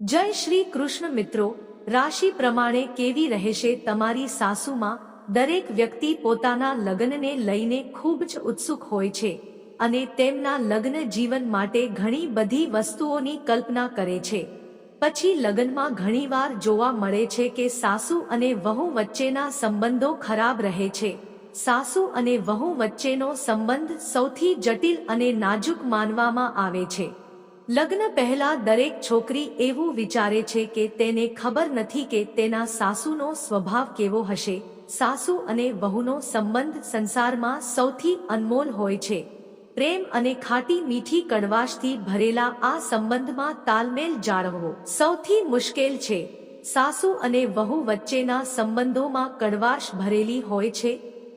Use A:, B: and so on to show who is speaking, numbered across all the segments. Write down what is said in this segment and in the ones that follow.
A: જય શ્રી કૃષ્ણ મિત્રો, રાશિ પ્રમાણે કેવી રહેશે તમારી સાસુમાં? દરેક વ્યક્તિ પોતાના લગ્નને લઈને ખૂબ જ ઉત્સુક હોય છે અને તેમના લગ્ન જીવન માટે ઘણી બધી વસ્તુઓની કલ્પના કરે છે. પછી લગ્નમાં ઘણીવાર જોવા મળે છે કે સાસુ અને વહુ વચ્ચેના સંબંધો ખરાબ રહે છે. સાસુ અને વહુ વચ્ચેનો સંબંધ સૌથી જટિલ અને નાજુક માનવામાં આવે છે. લગ્ન પહેલા દરેક છોકરી એવું વિચારે છે કે તેને ખબર નથી કે તેના સાસુનો સ્વભાવ કેવો હશે. સાસુ અને વહુનો સંબંધ સંસારમાં સૌથી અનમોલ હોય છે. પ્રેમ અને ખાટી મીઠી કડવાશથી ભરેલા આ સંબંધમાં તાલમેલ જાળવવો સૌથી મુશ્કેલ છે. સાસુ અને વહુ વચ્ચેના સંબંધોમાં કડવાશ ભરેલી હોય છે,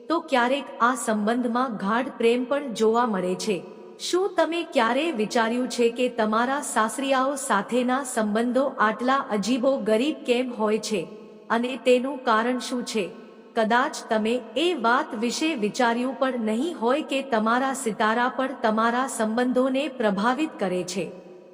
A: તો ક્યારેક આ સંબંધમાં ગાઢ પ્રેમ પણ જોવા મળે છે. શું તમે ક્યારે વિચાર્યું છે કે તમારા સાસરિયાઓ સાથેના સંબંધો આટલા અજીબો ગરીબ કેમ હોય છે? અને તેનું કારણ શું છે? કદાચ તમે એ વાત વિશે વિચાર્યું પણ નહીં હોય કે તમારા સિતારા પર તમારા સંબંધોને પ્રભાવિત કરે છે.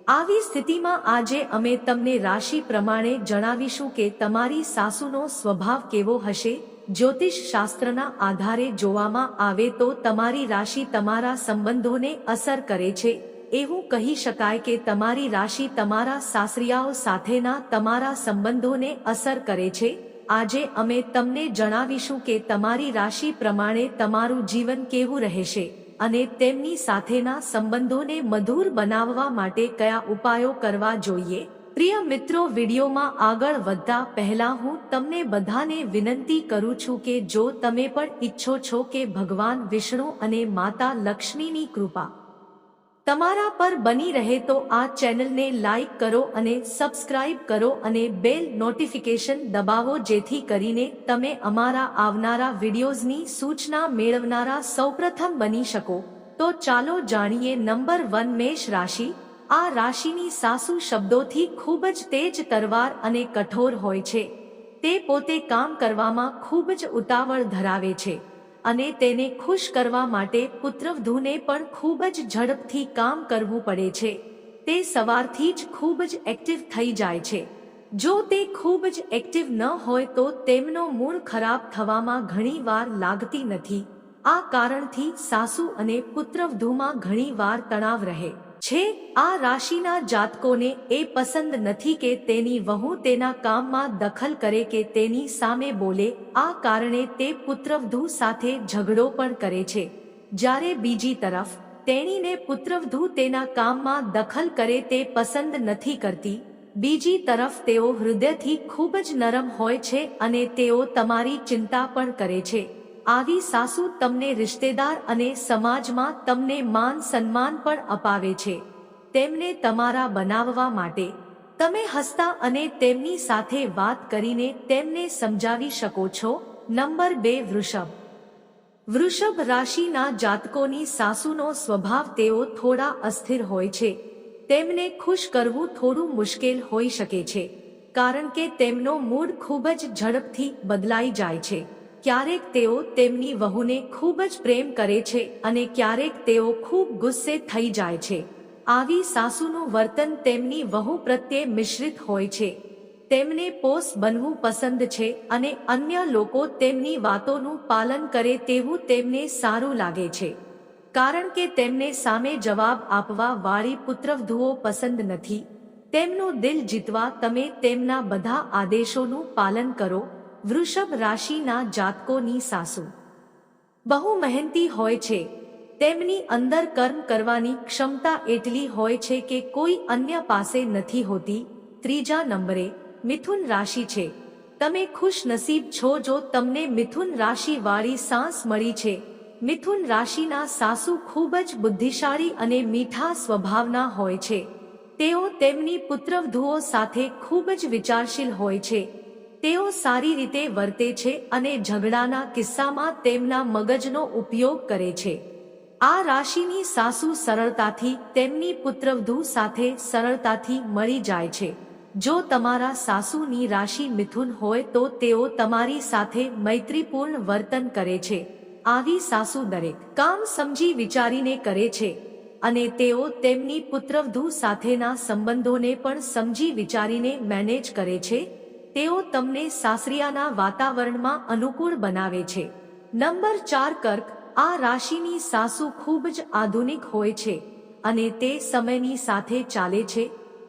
A: આવી સ્થિતિમાં આજે અમે તમને રાશિ પ્રમાણે જણાવીશું કે તમારી સાસુનો સ્વભાવ કેવો હશે? જ્યોતિષ શાસ્ત્રના આધારે જોવામાં આવે તો તમારી રાશિ તમારા સંબંધોને અસર કરે છે. એવું કહી શકાય કે તમારી રાશિ તમારા સાસરિયાઓ સાથેના તમારા સંબંધોને અસર કરે છે. આજે અમે તમને જણાવીશું કે તમારી રાશિ પ્રમાણે તમારું જીવન કેવું રહેશે અને તેમની સાથેના સંબંધોને મધુર બનાવવા માટે કયા ઉપાયો કરવા જોઈએ. પ્રિય મિત્રો, વિડીયોમાં આગળ વધતા પહેલા હું તમને બધાને વિનંતી કરું છું કે જો તમે પણ ઈચ્છો છો કે ભગવાન વિષ્ણુ અને માતા લક્ષ્મીની કૃપા તમારા પર બની રહે, તો આ ચેનલને લાઈક કરો અને સબસ્ક્રાઇબ કરો અને બેલ નોટિફિકેશન દબાવો, જેથી કરીને તમે અમારા આવનારા વિડીયોઝની સૂચના મેળવનારા સૌપ્રથમ બની શકો. તો ચાલો જાણીએ નંબર વન મેષ રાશિ આ રાશિની સાસુ શબ્દોથી ખૂબ જ તેજ તરવાર અને કઠોર હોય છે. તે પોતે કામ કરવામાં ખૂબ જ ઉતાવળ ધરાવે છે અને તેને ખુશ કરવા માટે પુત્રવધૂને પણ ખૂબ જ ઝડપથી કામ કરવું પડે છે. તે સવારથી જ ખૂબ જ એક્ટિવ થઈ જાય છે. જો તે ખૂબ જ એક્ટિવ ન હોય તો તેમનો મૂળ ખરાબ થવામાં ઘણી વાર લાગતી નથી. આ કારણથી સાસુ અને પુત્રવધૂમાં ઘણી વાર તણાવ રહે. છે, આ રાશિના જાતકોને એ પસંદ નથી કે તેની વહુ તેના કામમાં દખલ કરે કે તેની સામે બોલે, આ કારણે તે પુત્રવધુ સાથે ઝઘડો પણ કરે છે. જ્યારે બીજી તરફ, તેણીને પુત્રવધુ તેના કામમાં દખલ કરે તે પસંદ નથી કરતી, બીજી તરફ તેઓ હૃદયથી ખૂબ જ નરમ હોય છે અને તેઓ તમારી ચિંતા પણ કરે છે. આવી સાસુ તમને રિશ્તેદાર અને સમાજમાં તમને માન સન્માન પણ અપાવે છે. તેમને તમારા બનાવવા માટે તમે હસતા અને તેમની સાથે વાત કરીને તેમને સમજાવી શકો છો. નંબર બે, વૃષભ. વૃષભ રાશિના જાતકોની સાસુનો સ્વભાવ તેઓ થોડા અસ્થિર હોય છે. તેમને ખુશ કરવું થોડું મુશ્કેલ હોઈ શકે છે, કારણ કે તેમનો મૂડ ખૂબ જ ઝડપથી બદલાઈ જાય છે. ક્યારેક તેઓ તેમની વહુને ખૂબ જ પ્રેમ કરે છે અને ક્યારેક તેઓ ખૂબ ગુસ્સે થઈ જાય છે. આવી સાસુનું વર્તન તેમની વહુ પ્રત્યે મિશ્રિત હોય છે. તેમને પોસ બનવું પસંદ છે અને અન્ય લોકો તેમની વાતોનું પાલન કરે તેવું તેમને સારું લાગે છે. કારણ કે તેમને સામે જવાબ આપવા વાળી પુત્રવધુઓ પસંદ નથી. તેમનું દિલ જીતવા તમે તેમના બધા આદેશોનું પાલન કરો વૃષભ રાશિના જાતકોની સાસુ. બહુ મહેનતી હોય છે. તેમની અંદર કર્મ કરવાની ક્ષમતા એટલી હોય છે કે કોઈ અન્ય પાસે નથી હોતી. ત્રીજા નંબરે, મિથુન રાશિ છે. તમે ખુશનસીબ છો જો તમને મિથુન રાશિવાળી સાંસ મળી છે. મિથુન રાશિના સાસુ ખૂબ જ બુદ્ધિશાળી અને મીઠા સ્વભાવના હોય છે. તેઓ તેમની પુત્રવધુઓ સાથે ખૂબ જ વિચારશીલ હોય છે. તેઓ સારી રીતે વર્તે છે અને ઝઘડાના કિસ્સામાં તેમના મગજનો ઉપયોગ કરે છે. આ રાશિની સાસુ સરળતાથી તેમની પુત્રવધુ સાથે સરળતાથી મળી જાય છે. જો તમારા સાસુની રાશિ મિથુન હોય તો તેઓ તમારી સાથે મૈત્રીપૂર્ણ વર્તન કરે છે. આવી સાસુ દરેક કામ સમજી વિચારીને કરે છે અને તેઓ તેમની પુત્રવધુ સાથેના સંબંધોને પણ સમજી વિચારીને મેનેજ કરે છે. તેઓ તમને સાસરિયાના વાતાવરણમાં અનુકૂળ બનાવે છે. નંબર ચાર કર્ક, આ રાશિની સાસુ ખૂબ જ આધુનિક હોય છે અને તે સમયની સાથે ચાલે છે.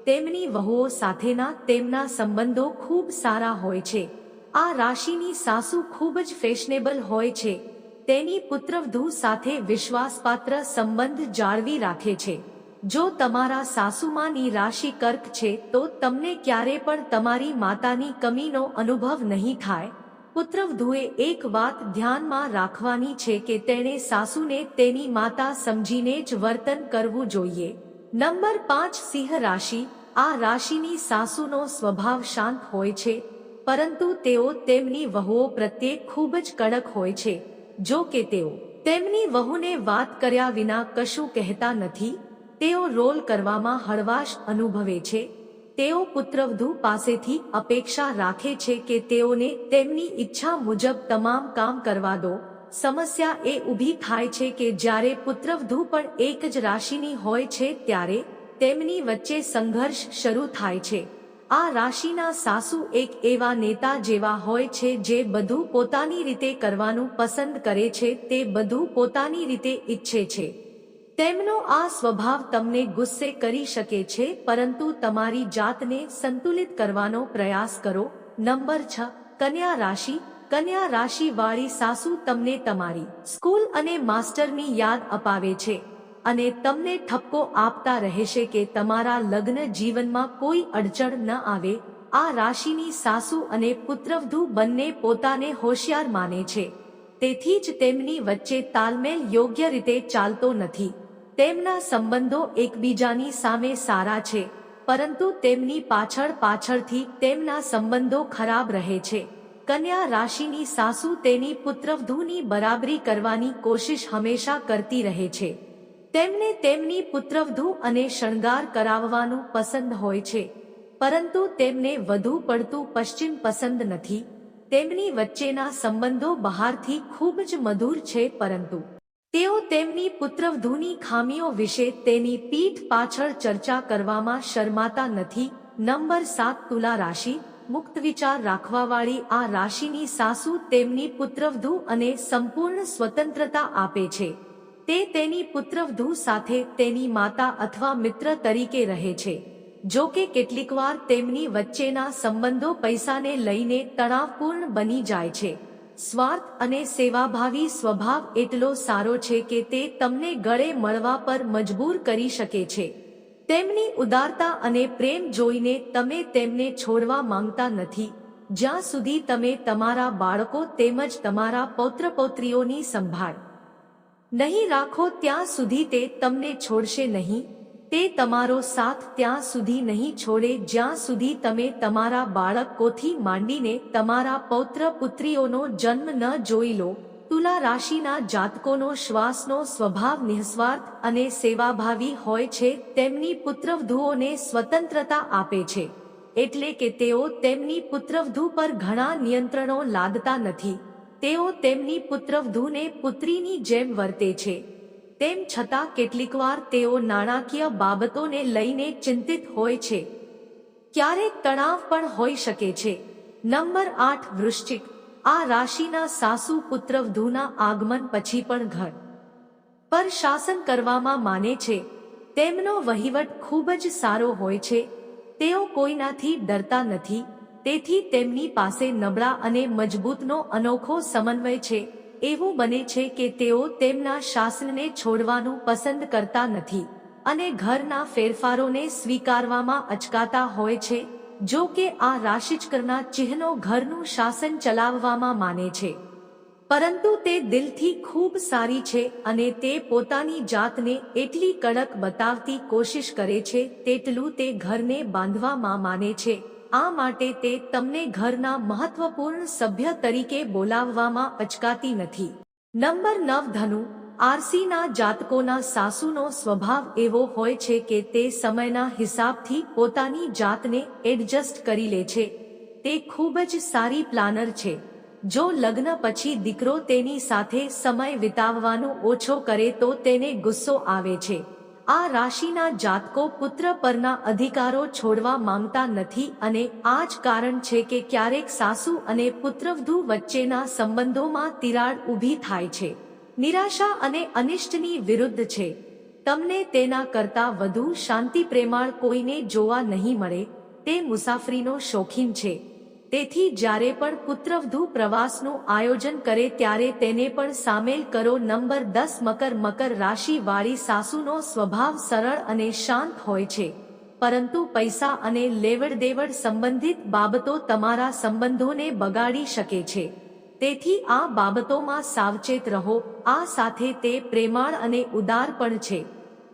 A: તેમની વહુઓ સાથેના તેમના સંબંધો ખૂબ સારા હોય છે. આ રાશિની સાસુ ખૂબ જ ફેશનેબલ હોય છે. તેની પુત્રવધુ સાથે વિશ્વાસપાત્ર સંબંધ જાળવી રાખે છે. જો તમારા સાસુમાની રાશિ કર્ક છે, તો તમને ક્યારે પણ તમારી માતાની કમીનો અનુભવ નહીં થાય. પુત્રવધુએ એક વાત ધ્યાનમાં રાખવાની છે કે તેણે સાસુને તેની માતા સમજીને જ વર્તન કરવું જોઈએ. નંબર પાંચ, સિંહ રાશિ. આ રાશિની સાસુનો સ્વભાવ શાંત હોય છે, પરંતુ તેઓ તેમની વહુઓ પ્રત્યે ખૂબ જ કડક હોય છે. જો કે તેઓ તેમની વહુને વાત કર્યા વિના કશું કહેતા નથી તેઓ રોલ કરવામાં હળવાશ અનુભવે છે. તેઓ પુત્રવધુ પાસેથી અપેક્ષા રાખે છે કે તેઓને તેમની ઈચ્છા મુજબ તમામ કામ કરવા દો. સમસ્યા એ ઊભી થાય છે કે જ્યારે પુત્રવધુ પણ એક જ રાશિની હોય છે ત્યારે તેમની વચ્ચે સંઘર્ષ શરૂ થાય છે. આ રાશિના સાસુ એક એવા નેતા જેવા હોય છે જે બધું પોતાની રીતે કરવાનું પસંદ કરે છે તે બધું પોતાની રીતે ઈચ્છે છે. તેમનો આ સ્વભાવ તમને ગુસ્સે કરી શકે છે, પરંતુ તમારી જાતને સંતુલિત કરવાનો પ્રયાસ કરો. નંબર છ, કન્યા રાશિ. કન્યા રાશિ વાળી સાસુ તમને તમારી સ્કૂલ અને માસ્ટરની યાદ અપાવે છે અને તમને ઠપકો આપતા રહેશે કે તમારા લગ્ન જીવનમાં કોઈ અડચણ ન આવે. આ રાશિની સાસુ અને પુત્રવધુ બંને પોતાને હોશિયાર માને છે. તેથી જ તેમની વચ્ચે તાલમેલ યોગ્ય રીતે ચાલતો નથી. તેમના સંબંધો એકબીજાની સામે સારા છે, પરંતુ તેમની પાછળ પાછળથી તેમના સંબંધો ખરાબ રહે છે. કન્યા રાશિની સાસુ તેની પુત્રવધુની બરાબરી કરવાની કોશિશ હંમેશા કરતી રહે છે. તેમને તેમની પુત્રવધુ અને શણગાર કરાવવાનું પસંદ હોય છે, પરંતુ તેમને વધુ પડતું પશ્ચિમ પસંદ નથી. તેમની વચ્ચેના સંબંધો બહારથી ખૂબ જ મધુર છે, પરંતુ તેઓ તેમની પુત્રવધુની ખામીઓ વિશે તેની પીઠ પાછળ ચર્ચા કરવામાં શરમાતા નથી. નંબર સાત, તુલા રાશિ. મુક્ત વિચાર રાખવાવાળી આ રાશિની સાસુ તેમની પુત્રવધુ અને સંપૂર્ણ સ્વતંત્રતા આપે છે. તે તેની પુત્રવધુ સાથે તેની માતા અથવા મિત્ર તરીકે રહે છે. જો કે કેટલીકવાર તેમની વચ્ચેના સંબંધો પૈસાને લઈને તણાવપૂર્ણ બની જાય છે. સ્વાર્થ અને સેવાભાવી સ્વભાવ એટલો સારો છે કે તે તમને ગળે મળવા પર મજબૂર કરી શકે છે. તેમની ઉદારતા અને પ્રેમ જોઈને તમે તેમને છોડવા માંગતા નથી. જ્યાં સુધી તમે તમારા બાળકો તેમજ તમારા પૌત્ર પૌત્રીઓની સંભાળ નહીં રાખો, ત્યાં સુધી તે તમને છોડશે નહીં. તે તમારો સાથ ત્યાં સુધી નહીં છોડે, જ્યાં સુધી તમે તમારા બાળકોથી માંડીને તમારા પૌત્ર પુત્રીઓનો જન્મ ન જોઈ લો, તુલા રાશિના જાતકોનો શ્વાસનો સ્વભાવ નિઃસ્વાર્થ અને સેવાભાવી હોય છે, તેમની પુત્રવધુઓને સ્વતંત્રતા આપે છે. એટલે કે તેઓ તેમની પુત્રવધુ પર ઘણા નિયંત્રણો લાદતા નથી. તેઓ તેમની પુત્રવધુને પુત્રીની જેમ વર્તે છે. તેમ છતાં કેટલીકવાર તેઓ નાણાકીય બાબતોને લઈને ચિંતિત હોય છે. ક્યારેક તણાવ પણ હોઈ શકે છે. નંબર આઠ, વૃશ્ચિક. આ રાશિના સાસુ પુત્ર વધુના આગમન પછી પણ ઘર પર શાસન કરવામાં માને છે. તેમનો વહીવટ ખૂબ જ સારો હોય છે. તેઓ કોઈનાથી ડરતા નથી. તેથી તેમની પાસે નબળા અને મજબૂતનો અનોખો સમન્વય છે. એવું બને છે કે તેઓ તેમના શાસનને છોડવાનું પસંદ કરતા નથી અને ઘરના ફેરફારોને સ્વીકારવામાં અચકાતા હોય છે, જો કે આ રાશિચકરના ચિહ્નો ઘરનું શાસન ચલાવવામાં માને છે. પરંતુ તે દિલથી ખૂબ સારી છે અને તે પોતાની જાતને એટલી કડક બતાવતી કોશિશ કરે છે, તેટલું તે ઘરને બાંધવામાં માને છે. આ માટે તે તમને ઘરના મહત્વપૂર્ણ સભ્ય તરીકે બોલાવવામાં અચકાતી નથી. નંબર નવ, ધનુ. આરસીના જાતકોના સાસુનો સ્વભાવ એવો હોય છે કે તે સમયના હિસાબથી પોતાની જાતને એડજસ્ટ કરી લે છે. તે ખૂબ જ સારી પ્લાનર છે. જો લગ્ન પછી દીકરો તેની સાથે સમય વિતાવવાનું ઓછો કરે તો તેને ગુસ્સો આવે છે. આ રાશિના જાતકો પુત્ર પરના અધિકારો છોડવા માંગતા નથી અને આ જ કારણ છે કે ક્યારેક સાસુ અને પુત્રવધુ વચ્ચેના સંબંધોમાં તિરાડ ઊભી થાય છે. નિરાશા અને અનિષ્ટની વિરુદ્ધ છે. તમને તેના કરતાં વધુ શાંતિ પ્રેમાળ કોઈને જોવા નહીં મળે, તે મુસાફરીનો શોખીન છે. તેથી જ્યારે પણ પુત્રવધુ પ્રવાસનું આયોજન કરે ત્યારે તેને પણ સામેલ કરો. નંબર દસ, મકર મકર રાશિવાળી સાસુનો સ્વભાવ સરળ અને શાંત હોય છે. પરંતુ પૈસા અને લેવડ દેવડ સંબંધિત બાબતો તમારા સંબંધોને બગાડી શકે છે. તેથી આ બાબતોમાં સાવચેત રહો. આ સાથે તે પ્રેમાળ અને ઉદાર પણ છે.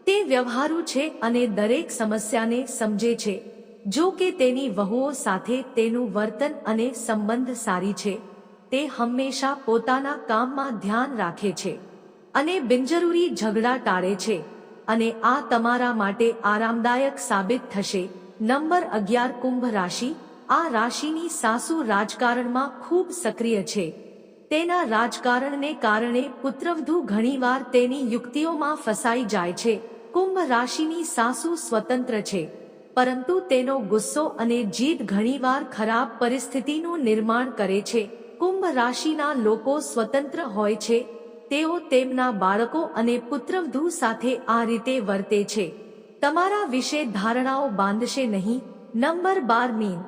A: તે વ્યવહારુ છે અને દરેક સમસ્યાને સમજે છે. જો કે તેની વહુઓ સાથે તેનું વર્તન અને સંબંધ સારી છે, તે હંમેશા પોતાના કામમાં ધ્યાન રાખે છે અને બિનજરૂરી ઝઘડા ટાળે છે અને આ તમારા માટે આરામદાયક સાબિત થશે. નંબર અગિયાર કુંભ રાશિ. આ રાશિની સાસુ રાજકારણમાં ખૂબ સક્રિય છે. તેના રાજકારણને કારણે પુત્રવધુ ઘણીવાર તેની યુક્તિઓમાં ફસાઈ જાય છે. કુંભ રાશિની સાસુ સ્વતંત્ર છે. પરંતુ તેનો ગુસ્સો અને જીદ ઘણીવાર ખરાબ પરિસ્થિતિનું નિર્માણ કરે છે. કુંભ રાશિના લોકો સ્વતંત્ર હોય છે. તેઓ તેમના બાળકો અને પુત્રવધુ સાથે આ રીતે વર્તે છે. તમારા વિશે ધારણાઓ બાંધશે નહીં. નંબર બાર મીન.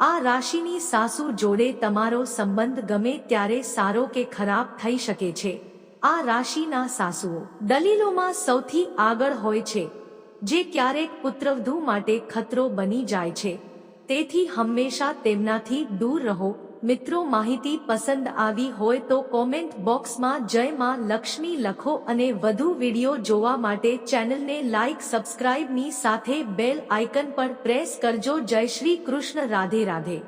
A: આ રાશિની સાસુ જોડે તમારો સંબંધ ગમે ત્યારે સારો કે ખરાબ થઈ શકે છે. આ રાશિના સાસુઓ દલીલોમાં સૌથી આગળ હોય છે. જે ક્યારેક પુત્રવધુ માટે ખતરો બની જાય છે. તેથી હંમેશા તેમનાથી દૂર રહો. મિત્રો, માહિતી પસંદ આવી હોય તો કોમેન્ટ બોક્સમાં જય માં લક્ષ્મી લખો અને વધુ વીડિયો જોવા માટે ચેનલને લાઇક સબસ્ક્રાઇબની સાથે બેલ આઇકન પર પ્રેસ કરજો. જય શ્રી કૃષ્ણ, રાધે રાધે.